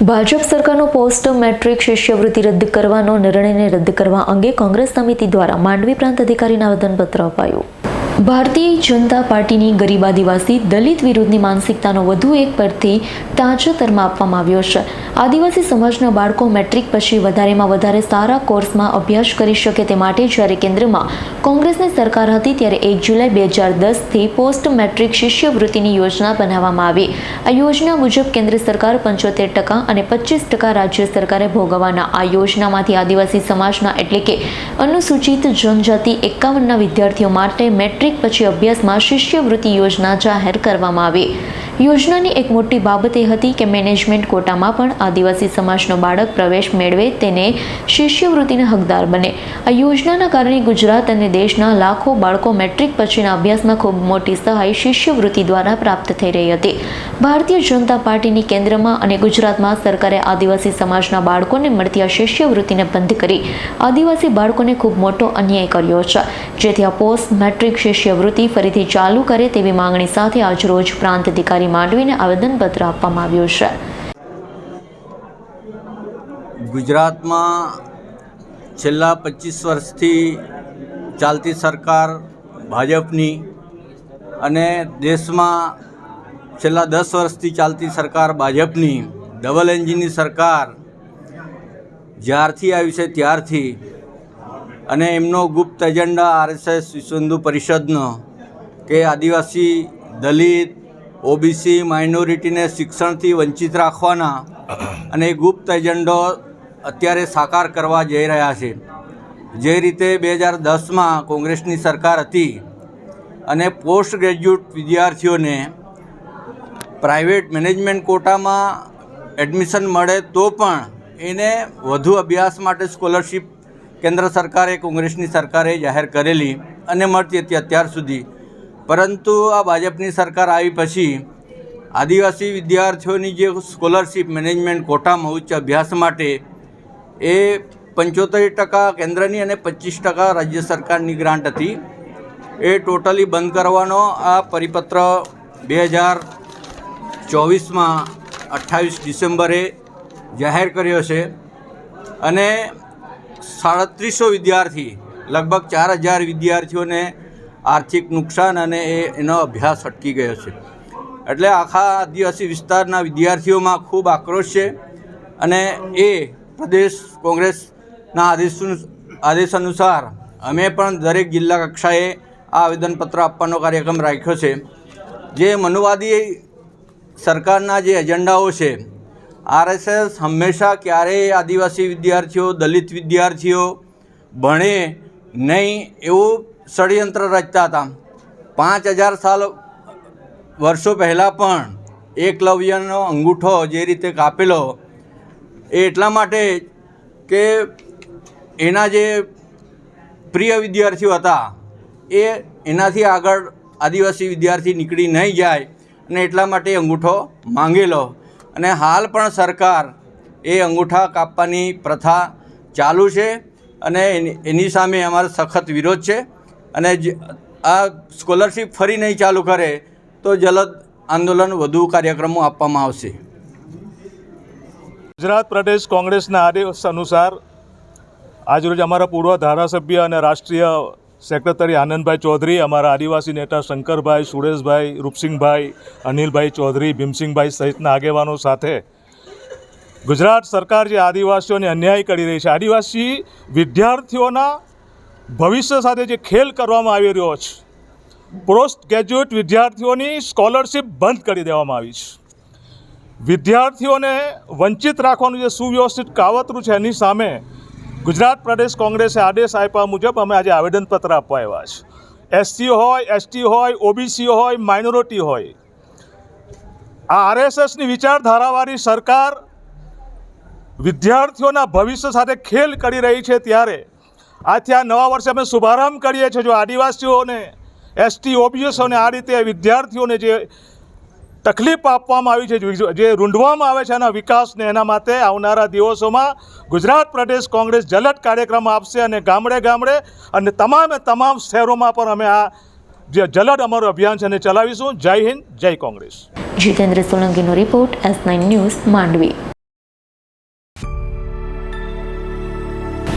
ભાજપ સરકારનો post metric શિષ્યવૃત્તિ રદ કરવાનો નિર્ણયને રદ કરવા અંગે કોંગ્રેસ સમિતિ દ્વારા માંડવી પ્રાંત અધિકારીને આવેદનપત્ર અપાયું. ભારતીય જનતા પાર્ટીની ગરીબ આદિવાસી દલિત વિરુદ્ધની માનસિકતાનો વધુ એક પરથી તાજેતરમાં આપવામાં આવ્યો છે. આદિવાસી સમાજના બાળકો મેટ્રિક પછી વધારેમાં વધારે સારા કોર્સમાં અભ્યાસ કરી શકે તે માટે જ્યારે કેન્દ્રમાં કોંગ્રેસની સરકાર હતી ત્યારે એક જુલાઈ બે હજાર દસથી પોસ્ટ મેટ્રિક શિષ્યવૃત્તિની યોજના બનાવવામાં આવી. આ યોજના મુજબ કેન્દ્ર સરકાર પંચોતેર ટકા અને પચીસ ટકા રાજ્ય સરકારે ભોગવવાના. આ યોજનામાંથી આદિવાસી સમાજના એટલે કે અનુસૂચિત જનજાતિ એકાવનના વિદ્યાર્થીઓ માટે મેટ્રિક પછી અભ્યાસમાં શિષ્યવૃત્તિ યોજના જાહેર કરવામાં આવી. યોજનાની એક મોટી બાબત એ હતી કે મેનેજમેન્ટ કોટામાં પણ આદિવાસી સમાજનો બાળક પ્રવેશ મેળવે તેને શિષ્યવૃત્તિના હકદાર બને. આ યોજનાના કારણે ગુજરાત અને દેશના લાખો બાળકો મેટ્રિક પછીના અભ્યાસમાં ખૂબ મોટી સહાય શિષ્યવૃત્તિ દ્વારા પ્રાપ્ત થઈ રહી હતી. ભારતીય જનતા પાર્ટીની કેન્દ્રમાં અને ગુજરાતમાં સરકારે આદિવાસી સમાજના બાળકોને મળતી આ શિષ્યવૃત્તિને બંધ કરી આદિવાસી બાળકોને ખૂબ મોટો અન્યાય કર્યો છે. જેથી આ પોસ્ટ મેટ્રિક શિષ્યવૃત્તિ ફરીથી ચાલુ કરે તેવી માંગણી સાથે આજરોજ પ્રાંત અધિકારી માંડવીને આવેદનપત્ર આપવામાં આવ્યું છે. ગુજરાતમાં છેલ્લા પચીસ વર્ષથી ચાલતી સરકાર ભાજપની અને દેશમાં છેલ્લા દસ વર્ષથી ચાલતી સરકાર ભાજપની ડબલ એન્જિનની સરકાર જ્યારથી આવી છે ત્યારથી અને એમનો ગુપ્ત એજન્ડા આરએસએસ વિશ્વ હિન્દુ પરિષદનો કે આદિવાસી દલિત ઓબીસી માઇનોરિટીને શિક્ષણથી વંચિત રાખવાના અને ગુપ્ત એજન્ડો અત્યારે સાકાર કરવા જઈ રહ્યા છે. જે રીતે બે હજાર દસમાં કોંગ્રેસની સરકાર હતી અને પોસ્ટ ગ્રેજ્યુએટ વિદ્યાર્થીઓને પ્રાઇવેટ મેનેજમેન્ટ કોટામાં એડમિશન મળે તો પણ એને વધુ અભ્યાસ માટે સ્કોલરશિપ કેન્દ્ર સરકારે, કોંગ્રેસની સરકારે જાહેર કરેલી અને મળતી હતી અત્યાર સુધી. પરંતુ આ ભાજપની સરકાર આવી પછી આદિવાસી વિદ્યાર્થીઓની જે સ્કોલરશિપ મેનેજમેન્ટ કોટામાં ઉચ્ચ અભ્યાસ માટે એ પંચોતેર ટકા કેન્દ્રની અને પચીસ ટકા રાજ્ય સરકારની ગ્રાન્ટ હતી. એ ટોટલી બંધ કરવાનો આ પરિપત્ર બે હજાર ચોવીસમાં અઠ્ઠાવીસ ડિસેમ્બરે જાહેર કર્યો છે અને સાડત્રીસો વિદ્યાર્થી, લગભગ ચાર હજાર વિદ્યાર્થીઓને આર્થિક નુકસાન અને એ એનો અભ્યાસ અટકી ગયો છે. એટલે આખા આદિવાસી વિસ્તારના વિદ્યાર્થીઓમાં ખૂબ આક્રોશ છે અને એ પ્રદેશ કોંગ્રેસના આદેશ આદેશ અનુસાર અમે પણ દરેક જિલ્લા કક્ષાએ આ આવેદનપત્ર આપવાનો કાર્યક્રમ રાખ્યો છે. જે મનુવાદી સરકારના જે એજન્ડાઓ છે, આરએસએસ હંમેશા ક્યારેય આદિવાસી વિદ્યાર્થીઓ, દલિત વિદ્યાર્થીઓ ભણે નહીં એવું ષડયંત્ર રચતા હતા. પાંચ હજાર સાલ વર્ષો પહેલાં પણ એકલવ્યનો અંગૂઠો જે રીતે કાપેલો એ એટલા માટે કે એના જે પ્રિય વિદ્યાર્થીઓ હતા એ એનાથી આગળ આદિવાસી વિદ્યાર્થી નીકળી નહીં જાય અને એટલા માટે અંગૂઠો માંગેલો. અને હાલ પણ સરકાર એ અંગૂઠા કાપવાની પ્રથા ચાલુ છે અને એની સામે અમારો સખત વિરોધ છે. અને આ સ્કોલરશિપ ફરી નહીં ચાલુ કરે તો જલદ આંદોલન વધુ કાર્યક્રમો આપવામાં આવશે. ગુજરાત પ્રદેશ કોંગ્રેસના આદેશ અનુસાર આજરોજ અમારા પૂર્વ ધારાસભ્ય અને રાષ્ટ્રીય સેક્રેટરી આનંદભાઈ ચૌધરી, અમારા આદિવાસી નેતા શંકરભાઈ, સુરેશભાઈ, રૂપસિંહભાઈ, અનિલભાઈ ચૌધરી, ભીમસિંહભાઈ સહિતના આગેવાનો સાથે ગુજરાત સરકાર જે આદિવાસીઓને અન્યાય કરી રહી છે, આદિવાસી વિદ્યાર્થીઓના ભવિષ્ય સાથે જે ખેલ કરવામાં આવી રહ્યો છે, પોસ્ટ ગ્રેજ્યુએટ વિદ્યાર્થીઓની સ્કોલરશિપ બંધ કરી દેવામાં આવી છે. વિદ્યાર્થીઓને વંચિત રાખવાનું જે સુવ્યવસ્થિત કાવતરું છે, એની સામે ગુજરાત પ્રદેશ કોંગ્રેસે આદેશ આપ્યા મુજબ અમે આજે આવેદનપત્ર આપવા આવ્યા છે. એસસી હોય, એસટી હોય ઓબીસી હોય, માઇનોરિટી હોય, આ આરએસએસની વિચારધારાવાળી સરકાર વિદ્યાર્થીઓના ભવિષ્ય સાથે ખેલ કરી રહી છે ત્યારે આથી આ નવા વર્ષે અમે શુભારંભ કરીએ છીએ. જો આદિવાસીઓને, એસટી ઓબીએસઓને આ રીતે વિદ્યાર્થીઓને જે તકલીફ આપવામાં આવી છે, જે- રૂંઢવામાં આવે છે એના વિકાસને, એના માટે આવનારા દિવસોમાં ગુજરાત પ્રદેશ કોંગ્રેસ જલદ કાર્યક્રમ આપશે અને ગામડે ગામડે અને તમામે તમામ શહેરોમાં પણ અમે આ જે જલદ અમારું અભિયાન છે એને ચલાવીશું. જય હિન્દ, જય Congress. Jitendra સોલંકીનો report S nine news Mandvi.